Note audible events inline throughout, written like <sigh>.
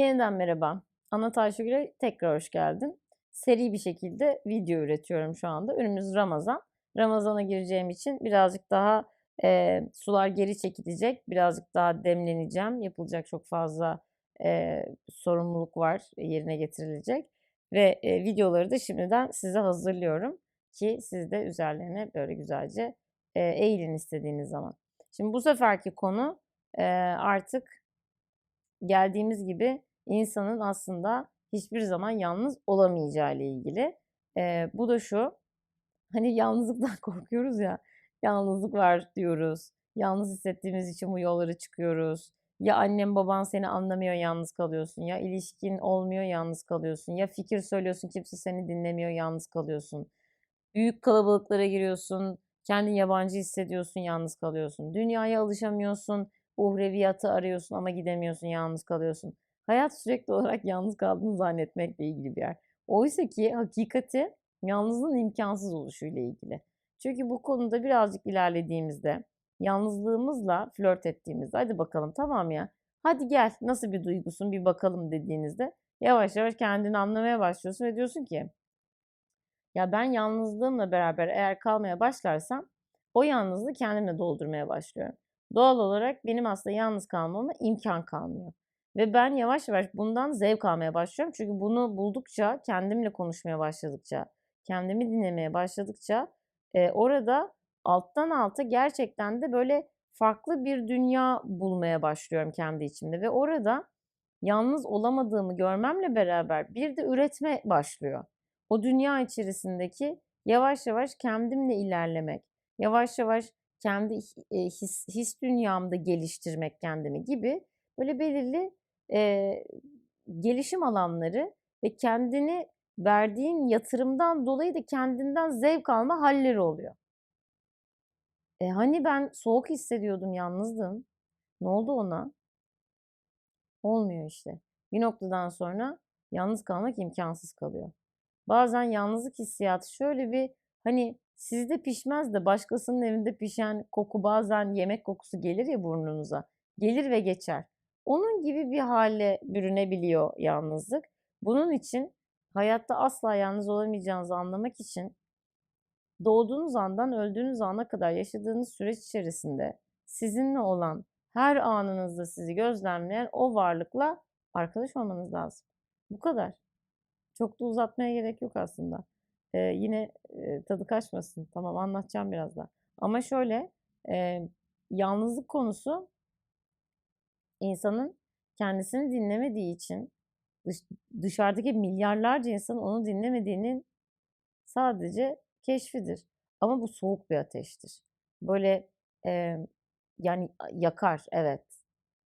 Yeniden merhaba. Anlat Ayşegül'e tekrar hoş geldin. Seri bir şekilde video üretiyorum şu anda. Önümüz Ramazan. Ramazana gireceğim için birazcık daha e, sular geri çekilecek. Birazcık daha demleneceğim. Yapılacak çok fazla e, sorumluluk var yerine getirilecek. Ve e, videoları da şimdiden size hazırlıyorum. Ki siz de üzerlerine böyle güzelce e, eğilin istediğiniz zaman. Şimdi bu seferki konu e, artık geldiğimiz gibi insanın aslında hiçbir zaman yalnız olamayacağı ile ilgili. Ee, bu da şu, hani yalnızlıktan <laughs> korkuyoruz ya, yalnızlık var diyoruz. Yalnız hissettiğimiz için bu yollara çıkıyoruz. Ya annem baban seni anlamıyor yalnız kalıyorsun. Ya ilişkin olmuyor yalnız kalıyorsun. Ya fikir söylüyorsun kimse seni dinlemiyor yalnız kalıyorsun. Büyük kalabalıklara giriyorsun. Kendini yabancı hissediyorsun yalnız kalıyorsun. Dünyaya alışamıyorsun uhreviyatı arıyorsun ama gidemiyorsun, yalnız kalıyorsun. Hayat sürekli olarak yalnız kaldığını zannetmekle ilgili bir yer. Oysa ki hakikati yalnızlığın imkansız oluşuyla ilgili. Çünkü bu konuda birazcık ilerlediğimizde, yalnızlığımızla flört ettiğimizde, hadi bakalım tamam ya, hadi gel nasıl bir duygusun bir bakalım dediğinizde yavaş yavaş kendini anlamaya başlıyorsun ve diyorsun ki ya ben yalnızlığımla beraber eğer kalmaya başlarsam o yalnızlığı kendimle doldurmaya başlıyorum doğal olarak benim aslında yalnız kalmama imkan kalmıyor. Ve ben yavaş yavaş bundan zevk almaya başlıyorum. Çünkü bunu buldukça, kendimle konuşmaya başladıkça, kendimi dinlemeye başladıkça e, orada alttan alta gerçekten de böyle farklı bir dünya bulmaya başlıyorum kendi içimde. Ve orada yalnız olamadığımı görmemle beraber bir de üretme başlıyor. O dünya içerisindeki yavaş yavaş kendimle ilerlemek, yavaş yavaş kendi his, his dünyamda geliştirmek kendimi gibi böyle belirli e, gelişim alanları ve kendini verdiğin yatırımdan dolayı da kendinden zevk alma halleri oluyor. E, hani ben soğuk hissediyordum, yalnızdım. Ne oldu ona? Olmuyor işte. Bir noktadan sonra yalnız kalmak imkansız kalıyor. Bazen yalnızlık hissiyatı şöyle bir hani Sizde pişmez de başkasının evinde pişen koku bazen yemek kokusu gelir ya burnunuza. Gelir ve geçer. Onun gibi bir hale bürünebiliyor yalnızlık. Bunun için hayatta asla yalnız olamayacağınızı anlamak için doğduğunuz andan öldüğünüz ana kadar yaşadığınız süreç içerisinde sizinle olan her anınızda sizi gözlemleyen o varlıkla arkadaş olmanız lazım. Bu kadar. Çok da uzatmaya gerek yok aslında e, yine e, tadı kaçmasın. Tamam anlatacağım biraz da. Ama şöyle e, yalnızlık konusu insanın kendisini dinlemediği için dış, dışarıdaki milyarlarca insanın onu dinlemediğinin sadece keşfidir. Ama bu soğuk bir ateştir. Böyle e, yani yakar evet.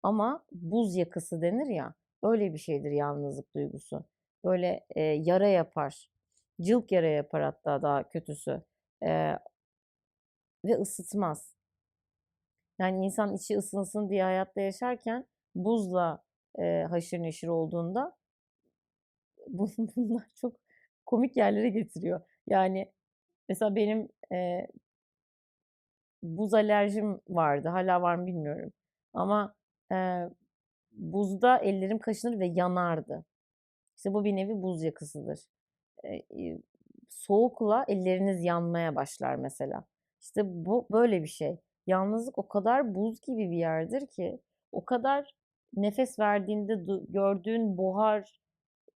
Ama buz yakısı denir ya öyle bir şeydir yalnızlık duygusu. Böyle e, yara yapar Cılk yara yapar hatta daha kötüsü. Ee, ve ısıtmaz. Yani insan içi ısınsın diye hayatta yaşarken buzla e, haşır neşir olduğunda <laughs> bunlar çok komik yerlere getiriyor. Yani mesela benim e, buz alerjim vardı. Hala var mı bilmiyorum. Ama e, buzda ellerim kaşınır ve yanardı. İşte bu bir nevi buz yakısıdır soğukla elleriniz yanmaya başlar mesela. İşte bu böyle bir şey. Yalnızlık o kadar buz gibi bir yerdir ki o kadar nefes verdiğinde gördüğün buhar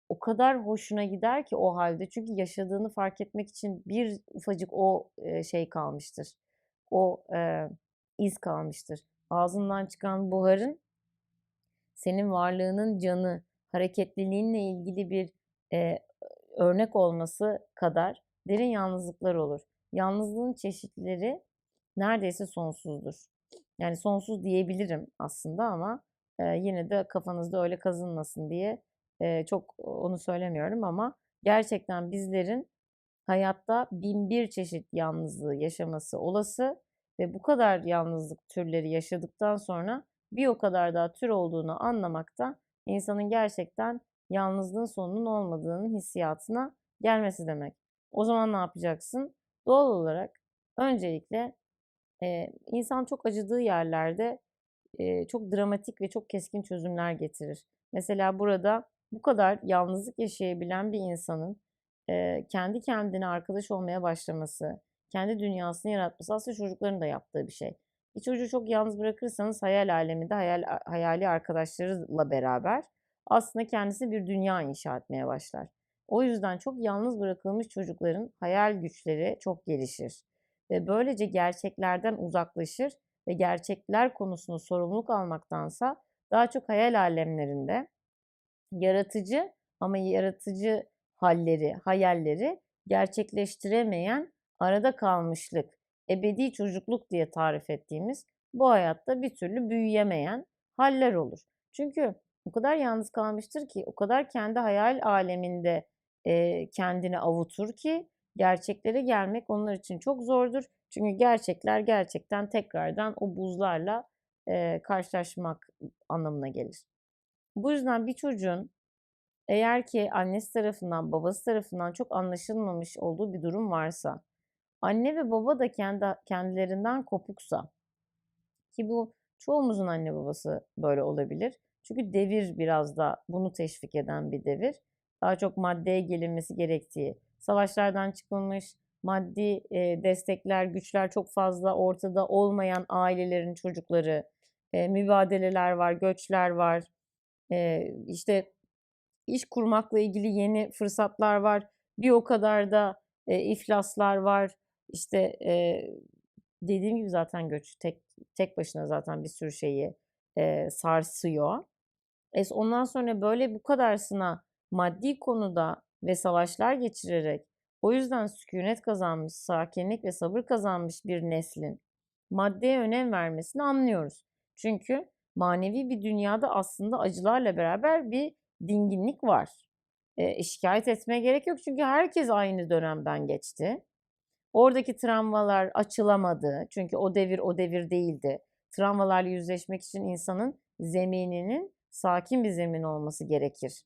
o kadar hoşuna gider ki o halde. Çünkü yaşadığını fark etmek için bir ufacık o şey kalmıştır. O e, iz kalmıştır. Ağzından çıkan buharın senin varlığının canı, hareketliliğinle ilgili bir e, örnek olması kadar derin yalnızlıklar olur. Yalnızlığın çeşitleri neredeyse sonsuzdur. Yani sonsuz diyebilirim aslında ama e, yine de kafanızda öyle kazınmasın diye e, çok onu söylemiyorum ama gerçekten bizlerin hayatta bin bir çeşit yalnızlığı yaşaması olası ve bu kadar yalnızlık türleri yaşadıktan sonra bir o kadar daha tür olduğunu anlamakta insanın gerçekten yalnızlığın sonunun olmadığının hissiyatına gelmesi demek. O zaman ne yapacaksın? Doğal olarak öncelikle e, insan çok acıdığı yerlerde eee, çok dramatik ve çok keskin çözümler getirir. Mesela burada bu kadar yalnızlık yaşayabilen bir insanın, eee, kendi kendine arkadaş olmaya başlaması, kendi dünyasını yaratması aslında çocukların da yaptığı bir şey. Bir çocuğu çok yalnız bırakırsanız hayal aleminde hayal hayali arkadaşlarıyla beraber aslında kendisi bir dünya inşa etmeye başlar. O yüzden çok yalnız bırakılmış çocukların hayal güçleri çok gelişir ve böylece gerçeklerden uzaklaşır ve gerçekler konusunda sorumluluk almaktansa daha çok hayal alemlerinde yaratıcı ama yaratıcı halleri, hayalleri gerçekleştiremeyen arada kalmışlık, ebedi çocukluk diye tarif ettiğimiz bu hayatta bir türlü büyüyemeyen haller olur. Çünkü o kadar yalnız kalmıştır ki, o kadar kendi hayal aleminde e, kendini avutur ki gerçeklere gelmek onlar için çok zordur. Çünkü gerçekler gerçekten tekrardan o buzlarla e, karşılaşmak anlamına gelir. Bu yüzden bir çocuğun eğer ki annesi tarafından, babası tarafından çok anlaşılmamış olduğu bir durum varsa, anne ve baba da kendi kendilerinden kopuksa ki bu çoğumuzun anne babası böyle olabilir. Çünkü devir biraz da bunu teşvik eden bir devir. Daha çok maddeye gelinmesi gerektiği, savaşlardan çıkılmış, maddi e, destekler, güçler çok fazla ortada olmayan ailelerin çocukları, e, mübadeleler var, göçler var, e, işte iş kurmakla ilgili yeni fırsatlar var. Bir o kadar da e, iflaslar var. İşte e, dediğim gibi zaten göç tek tek başına zaten bir sürü şeyi e, sarsıyor. E, ondan sonra böyle bu kadarsına maddi konuda ve savaşlar geçirerek o yüzden sükunet kazanmış, sakinlik ve sabır kazanmış bir neslin maddeye önem vermesini anlıyoruz. Çünkü manevi bir dünyada aslında acılarla beraber bir dinginlik var. E, şikayet etmeye gerek yok çünkü herkes aynı dönemden geçti. Oradaki travmalar açılamadı çünkü o devir o devir değildi. Travmalarla yüzleşmek için insanın zemininin sakin bir zemin olması gerekir.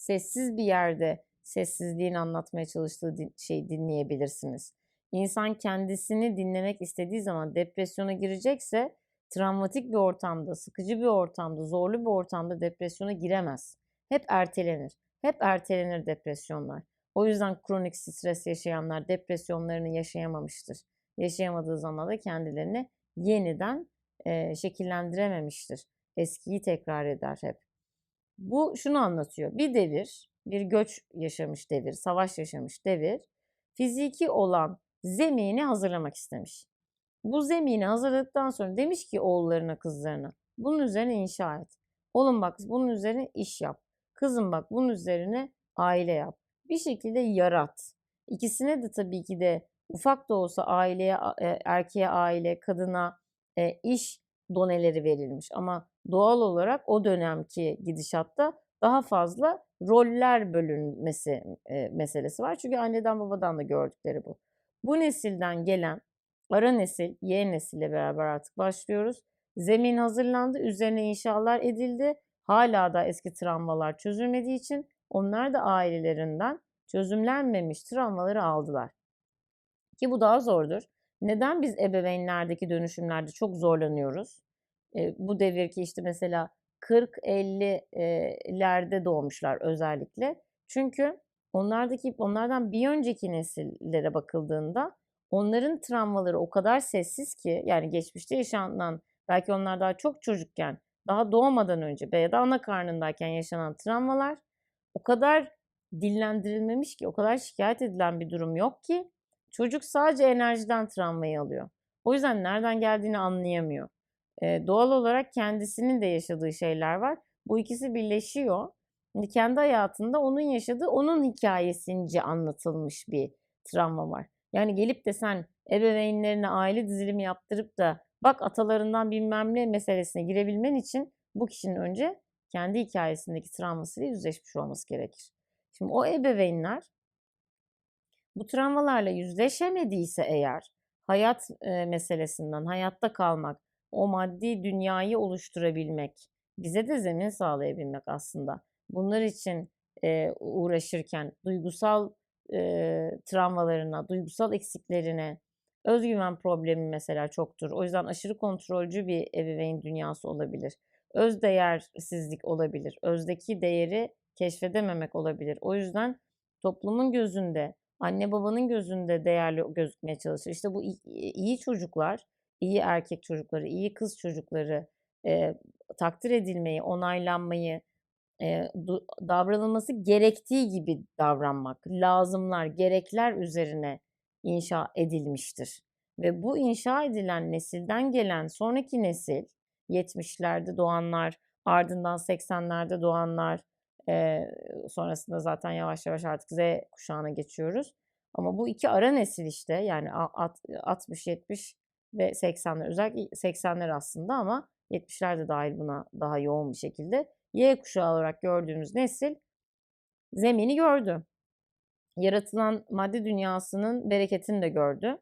Sessiz bir yerde sessizliğin anlatmaya çalıştığı şeyi dinleyebilirsiniz. İnsan kendisini dinlemek istediği zaman depresyona girecekse travmatik bir ortamda, sıkıcı bir ortamda, zorlu bir ortamda depresyona giremez. Hep ertelenir. Hep ertelenir depresyonlar. O yüzden kronik stres yaşayanlar depresyonlarını yaşayamamıştır. Yaşayamadığı zaman da kendilerini yeniden e, şekillendirememiştir. Eskiyi tekrar eder hep. Bu şunu anlatıyor. Bir devir, bir göç yaşamış devir, savaş yaşamış devir, fiziki olan zemini hazırlamak istemiş. Bu zemini hazırladıktan sonra demiş ki oğullarına kızlarına bunun üzerine inşa et. Oğlum bak bunun üzerine iş yap. Kızım bak bunun üzerine aile yap. Bir şekilde yarat. İkisine de tabii ki de ufak da olsa aileye, e, erkeğe aile, kadına e, iş doneleri verilmiş. Ama doğal olarak o dönemki gidişatta daha fazla roller bölünmesi e, meselesi var. Çünkü anneden babadan da gördükleri bu. Bu nesilden gelen Ara nesil, Y nesille beraber artık başlıyoruz. Zemin hazırlandı, üzerine inşalar edildi. Hala da eski travmalar çözülmediği için onlar da ailelerinden çözümlenmemiş travmaları aldılar. Ki bu daha zordur. Neden biz ebeveynlerdeki dönüşümlerde çok zorlanıyoruz? E, bu devir ki işte mesela 40-50'lerde doğmuşlar özellikle. Çünkü onlardaki onlardan bir önceki nesillere bakıldığında onların travmaları o kadar sessiz ki yani geçmişte yaşanan belki onlar daha çok çocukken daha doğmadan önce ya da ana karnındayken yaşanan travmalar o kadar dillendirilmemiş ki o kadar şikayet edilen bir durum yok ki çocuk sadece enerjiden travmayı alıyor. O yüzden nereden geldiğini anlayamıyor. Doğal olarak kendisinin de yaşadığı şeyler var. Bu ikisi birleşiyor. Kendi hayatında onun yaşadığı onun hikayesince anlatılmış bir travma var. Yani gelip de sen ebeveynlerine aile dizilimi yaptırıp da bak atalarından bilmem ne meselesine girebilmen için bu kişinin önce kendi hikayesindeki travmasıyla yüzleşmiş olması gerekir. Şimdi o ebeveynler bu travmalarla yüzleşemediyse eğer hayat meselesinden, hayatta kalmak, o maddi dünyayı oluşturabilmek, bize de zemin sağlayabilmek aslında. Bunlar için e, uğraşırken duygusal e, travmalarına, duygusal eksiklerine, Özgüven problemi mesela çoktur. O yüzden aşırı kontrolcü bir ebeveyn dünyası olabilir. Öz değersizlik olabilir. Özdeki değeri keşfedememek olabilir. O yüzden toplumun gözünde, anne babanın gözünde değerli gözükmeye çalışır. İşte bu iyi çocuklar, iyi erkek çocukları, iyi kız çocukları e, takdir edilmeyi, onaylanmayı, e, davranılması gerektiği gibi davranmak, lazımlar, gerekler üzerine inşa edilmiştir. Ve bu inşa edilen nesilden gelen sonraki nesil, 70'lerde doğanlar, ardından 80'lerde doğanlar, e, sonrasında zaten yavaş yavaş artık Z kuşağına geçiyoruz. Ama bu iki ara nesil işte yani 60, 70 ve 80'ler özellikle 80'ler aslında ama 70'ler de dahil buna daha yoğun bir şekilde. Y kuşağı olarak gördüğümüz nesil zemini gördü. Yaratılan madde dünyasının bereketini de gördü.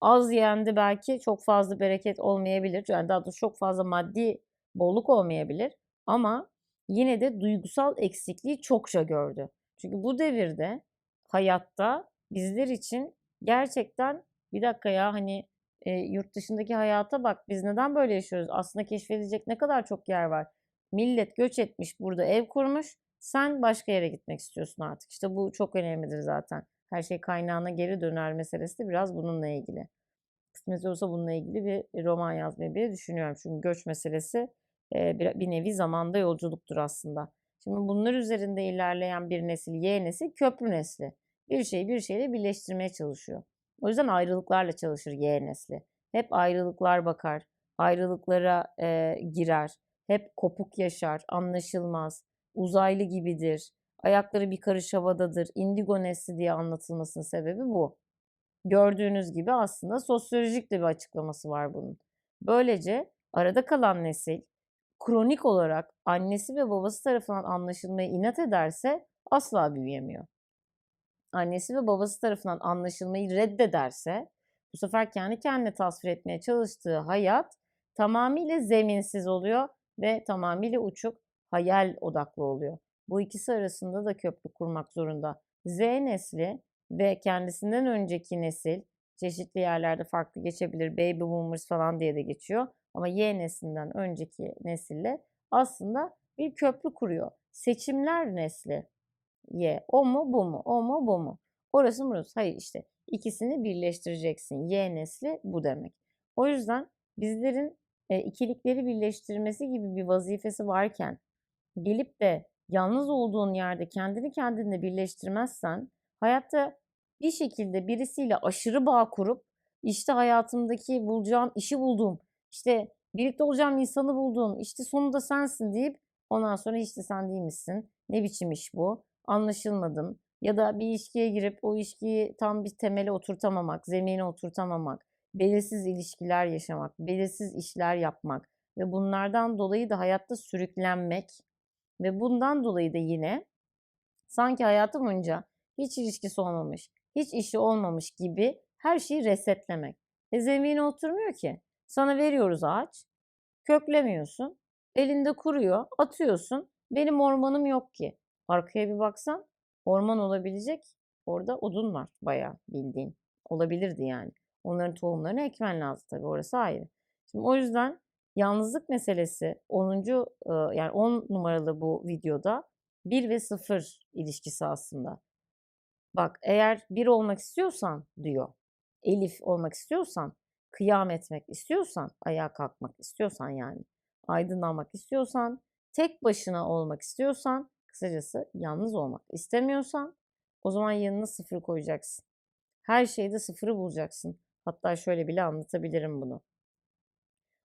Az yendi belki çok fazla bereket olmayabilir. Yani daha doğrusu çok fazla maddi bolluk olmayabilir. Ama yine de duygusal eksikliği çokça gördü. Çünkü bu devirde hayatta bizler için gerçekten bir dakika ya hani e, yurt dışındaki hayata bak biz neden böyle yaşıyoruz? Aslında keşfedilecek ne kadar çok yer var. Millet göç etmiş burada ev kurmuş. Sen başka yere gitmek istiyorsun artık. İşte bu çok önemlidir zaten. Her şey kaynağına geri döner meselesi de biraz bununla ilgili. Kısmet olursa bununla ilgili bir roman yazmayı bile düşünüyorum. Çünkü göç meselesi bir nevi zamanda yolculuktur aslında. Şimdi bunlar üzerinde ilerleyen bir nesil, Y nesil, köprü nesli. Bir şeyi bir şeyle birleştirmeye çalışıyor. O yüzden ayrılıklarla çalışır Y nesli. Hep ayrılıklar bakar, ayrılıklara e, girer, hep kopuk yaşar, anlaşılmaz, uzaylı gibidir, ayakları bir karış havadadır, indigo nesli diye anlatılmasının sebebi bu. Gördüğünüz gibi aslında sosyolojik de bir açıklaması var bunun. Böylece arada kalan nesil kronik olarak annesi ve babası tarafından anlaşılmaya inat ederse asla büyüyemiyor. Annesi ve babası tarafından anlaşılmayı reddederse bu sefer kendi kendine tasvir etmeye çalıştığı hayat tamamıyla zeminsiz oluyor ve tamamıyla uçuk hayal odaklı oluyor. Bu ikisi arasında da köprü kurmak zorunda. Z nesli ve kendisinden önceki nesil çeşitli yerlerde farklı geçebilir. Baby boomers falan diye de geçiyor. Ama Y neslinden önceki nesille aslında bir köprü kuruyor. Seçimler nesli Y. O mu bu mu? O mu bu mu? Orası mı burası? Hayır işte ikisini birleştireceksin. Y nesli bu demek. O yüzden bizlerin e, ikilikleri birleştirmesi gibi bir vazifesi varken gelip de yalnız olduğun yerde kendini kendinle birleştirmezsen hayatta bir şekilde birisiyle aşırı bağ kurup işte hayatımdaki bulacağım işi buldum. İşte birlikte olacağım insanı buldum. İşte sonunda sensin deyip ondan sonra işte sen değil misin? Ne biçim iş bu? Anlaşılmadım. Ya da bir ilişkiye girip o ilişkiyi tam bir temele oturtamamak, zemine oturtamamak, belirsiz ilişkiler yaşamak, belirsiz işler yapmak ve bunlardan dolayı da hayatta sürüklenmek ve bundan dolayı da yine sanki hayatı boyunca hiç ilişkisi olmamış, hiç işi olmamış gibi her şeyi resetlemek. E zemine oturmuyor ki. Sana veriyoruz ağaç, köklemiyorsun, elinde kuruyor, atıyorsun. Benim ormanım yok ki. Arkaya bir baksan orman olabilecek orada odun var bayağı bildiğin. Olabilirdi yani. Onların tohumlarını ekmen lazım tabii orası ayrı. Şimdi o yüzden yalnızlık meselesi 10. yani 10 numaralı bu videoda 1 ve 0 ilişkisi aslında. Bak eğer bir olmak istiyorsan diyor. Elif olmak istiyorsan, kıyam etmek istiyorsan, ayağa kalkmak istiyorsan yani, aydınlanmak istiyorsan, tek başına olmak istiyorsan, kısacası yalnız olmak istemiyorsan o zaman yanına sıfır koyacaksın. Her şeyde sıfırı bulacaksın. Hatta şöyle bile anlatabilirim bunu.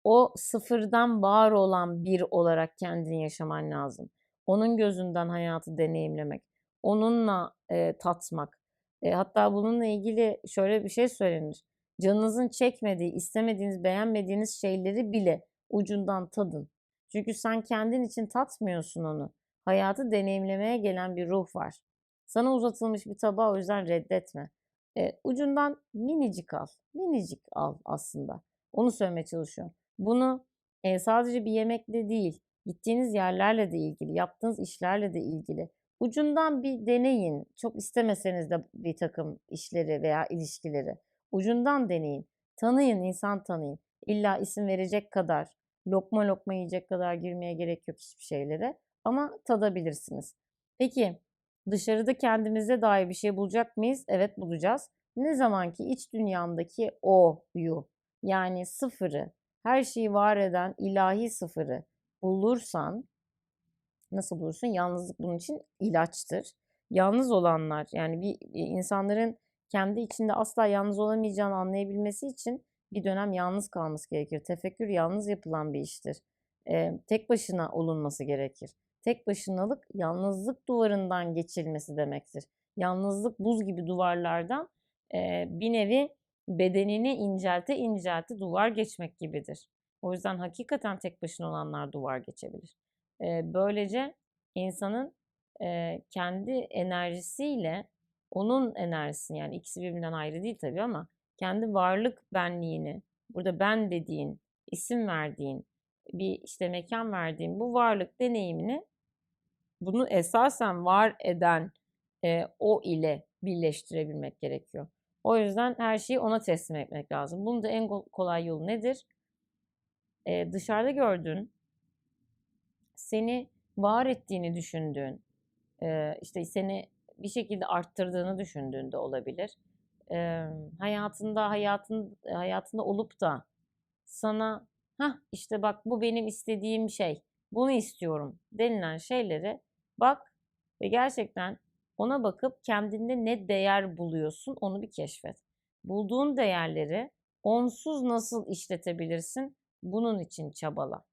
O sıfırdan var olan bir olarak kendini yaşaman lazım. Onun gözünden hayatı deneyimlemek, onunla e, tatmak. E, hatta bununla ilgili şöyle bir şey söylenir. Canınızın çekmediği, istemediğiniz, beğenmediğiniz şeyleri bile ucundan tadın. Çünkü sen kendin için tatmıyorsun onu. Hayatı deneyimlemeye gelen bir ruh var. Sana uzatılmış bir tabağı o yüzden reddetme. E, ucundan minicik al. Minicik al aslında. Onu söylemeye çalışıyorum. Bunu e, sadece bir yemekle değil, gittiğiniz yerlerle de ilgili, yaptığınız işlerle de ilgili. Ucundan bir deneyin. Çok istemeseniz de bir takım işleri veya ilişkileri. Ucundan deneyin. Tanıyın, insan tanıyın. İlla isim verecek kadar, lokma lokma yiyecek kadar girmeye gerek yok hiçbir şeylere. Ama tadabilirsiniz. Peki dışarıda kendimize dair bir şey bulacak mıyız? Evet bulacağız. Ne zaman ki iç dünyamdaki o'yu yani sıfırı, her şeyi var eden ilahi sıfırı bulursan nasıl bulursun? Yalnızlık bunun için ilaçtır. Yalnız olanlar yani bir insanların kendi içinde asla yalnız olamayacağını anlayabilmesi için bir dönem yalnız kalması gerekir. Tefekkür yalnız yapılan bir iştir. Ee, tek başına olunması gerekir. Tek başınalık yalnızlık duvarından geçilmesi demektir. Yalnızlık buz gibi duvarlardan e, bir nevi bedenini incelte incelte duvar geçmek gibidir. O yüzden hakikaten tek başına olanlar duvar geçebilir. E, böylece insanın e, kendi enerjisiyle onun enerjisini yani ikisi birbirinden ayrı değil tabii ama kendi varlık benliğini burada ben dediğin, isim verdiğin, bir işte mekan verdiğin bu varlık deneyimini bunu esasen var eden e, o ile birleştirebilmek gerekiyor. O yüzden her şeyi ona teslim etmek lazım. Bunun da en kolay yolu nedir? Ee, dışarıda gördüğün, seni var ettiğini düşündüğün, e, işte seni bir şekilde arttırdığını düşündüğünde olabilir. E, hayatında hayatın hayatında olup da sana ha işte bak bu benim istediğim şey, bunu istiyorum denilen şeyleri bak ve gerçekten ona bakıp kendinde ne değer buluyorsun onu bir keşfet. Bulduğun değerleri onsuz nasıl işletebilirsin? Bunun için çabala.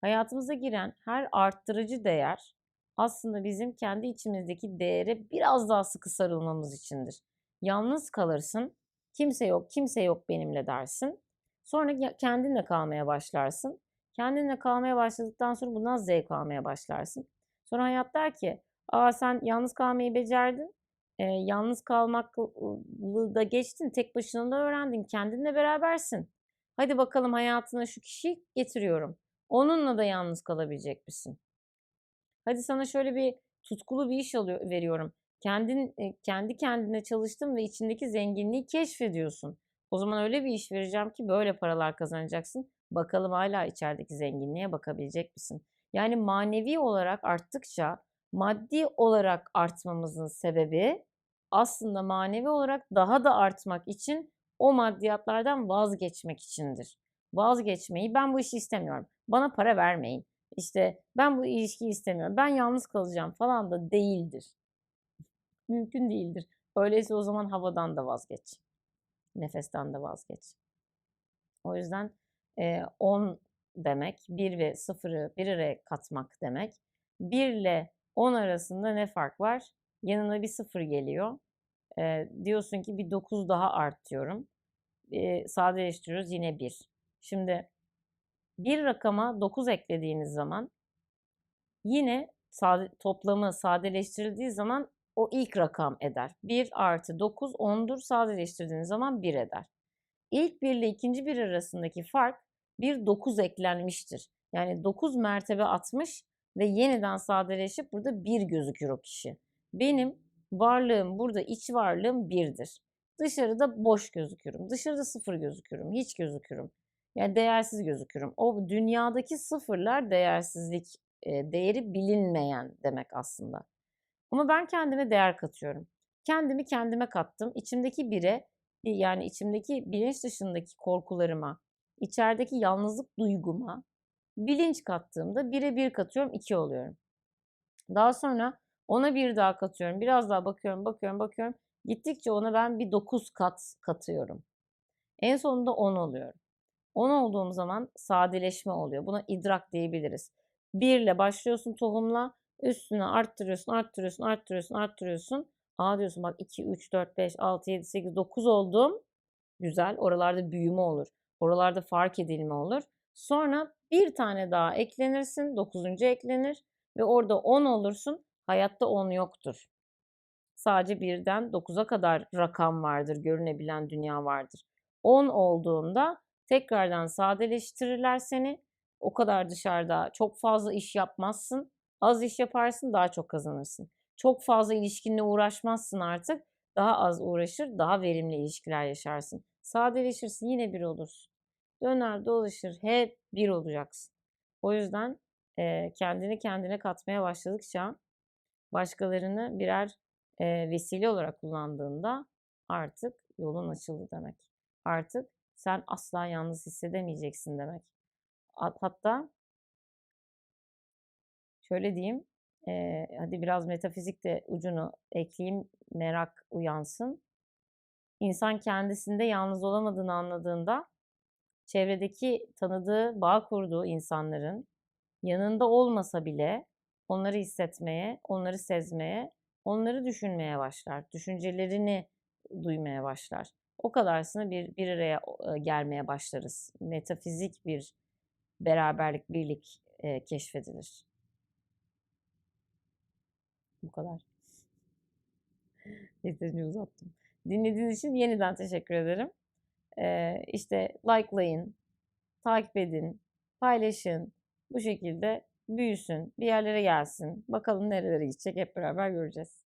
Hayatımıza giren her arttırıcı değer aslında bizim kendi içimizdeki değere biraz daha sıkı sarılmamız içindir. Yalnız kalırsın, kimse yok, kimse yok benimle dersin. Sonra kendinle kalmaya başlarsın. Kendinle kalmaya başladıktan sonra bundan zevk almaya başlarsın. Sonra hayat der ki Aa sen yalnız kalmayı becerdin. E, yalnız kalmaklı da geçtin. Tek başına da öğrendin. Kendinle berabersin. Hadi bakalım hayatına şu kişiyi getiriyorum. Onunla da yalnız kalabilecek misin? Hadi sana şöyle bir tutkulu bir iş alıyor, veriyorum. Kendin kendi kendine çalıştın ve içindeki zenginliği keşfediyorsun. O zaman öyle bir iş vereceğim ki böyle paralar kazanacaksın. Bakalım hala içerideki zenginliğe bakabilecek misin? Yani manevi olarak arttıkça maddi olarak artmamızın sebebi aslında manevi olarak daha da artmak için o maddiyatlardan vazgeçmek içindir. Vazgeçmeyi ben bu işi istemiyorum. Bana para vermeyin. İşte ben bu ilişkiyi istemiyorum. Ben yalnız kalacağım falan da değildir. Mümkün değildir. Öyleyse o zaman havadan da vazgeç. Nefesten de vazgeç. O yüzden 10 e, demek 1 ve 0'ı bir araya katmak demek. 1 ile 10 arasında ne fark var? Yanına bir 0 geliyor. E, diyorsun ki bir 9 daha artıyorum. E, sadeleştiriyoruz yine 1. Şimdi bir rakama 9 eklediğiniz zaman yine sade, toplamı sadeleştirildiği zaman o ilk rakam eder. 1 artı 9 10'dur. Sadeleştirdiğiniz zaman 1 eder. İlk 1 ile ikinci 1 arasındaki fark bir 9 eklenmiştir. Yani 9 mertebe atmış ve yeniden sadeleşip burada bir gözükür o kişi. Benim varlığım burada iç varlığım birdir. Dışarıda boş gözükürüm. Dışarıda sıfır gözükürüm. Hiç gözükürüm. Yani değersiz gözükürüm. O dünyadaki sıfırlar değersizlik, değeri bilinmeyen demek aslında. Ama ben kendime değer katıyorum. Kendimi kendime kattım. İçimdeki bire yani içimdeki bilinç dışındaki korkularıma, içerideki yalnızlık duyguma bilinç kattığımda bire bir katıyorum iki oluyorum. Daha sonra ona bir daha katıyorum. Biraz daha bakıyorum, bakıyorum, bakıyorum. Gittikçe ona ben bir 9 kat katıyorum. En sonunda 10 oluyorum. 10 olduğum zaman sadeleşme oluyor. Buna idrak diyebiliriz. 1 ile başlıyorsun tohumla, üstüne arttırıyorsun, arttırıyorsun, arttırıyorsun, arttırıyorsun. Aa diyorsun bak 2, 3, 4, 5, 6, 7, 8, 9 oldum. Güzel. Oralarda büyüme olur. Oralarda fark edilme olur. Sonra bir tane daha eklenirsin. Dokuzuncu eklenir. Ve orada 10 olursun. Hayatta 10 yoktur. Sadece birden 9'a kadar rakam vardır. Görünebilen dünya vardır. 10 olduğunda tekrardan sadeleştirirler seni. O kadar dışarıda çok fazla iş yapmazsın. Az iş yaparsın daha çok kazanırsın. Çok fazla ilişkinle uğraşmazsın artık. daha az uğraşır, daha verimli ilişkiler yaşarsın. Sadeleşirsin yine bir olursun. Döner dolaşır hep bir olacaksın. O yüzden e, kendini kendine katmaya başladıkça başkalarını birer e, vesile olarak kullandığında artık yolun açıldı demek. Artık sen asla yalnız hissedemeyeceksin demek. Hatta şöyle diyeyim, e, hadi biraz metafizik de ucunu ekleyeyim, merak uyansın. İnsan kendisinde yalnız olamadığını anladığında çevredeki tanıdığı, bağ kurduğu insanların yanında olmasa bile onları hissetmeye, onları sezmeye, onları düşünmeye başlar. Düşüncelerini duymaya başlar. O kadarsını bir, bir araya gelmeye başlarız. Metafizik bir beraberlik, birlik e, keşfedilir. Bu kadar. <laughs> Yeterince uzattım. Dinlediğiniz için yeniden teşekkür ederim. Ee, işte likelayın, takip edin, paylaşın. Bu şekilde büyüsün, bir yerlere gelsin. Bakalım nerelere gidecek hep beraber göreceğiz.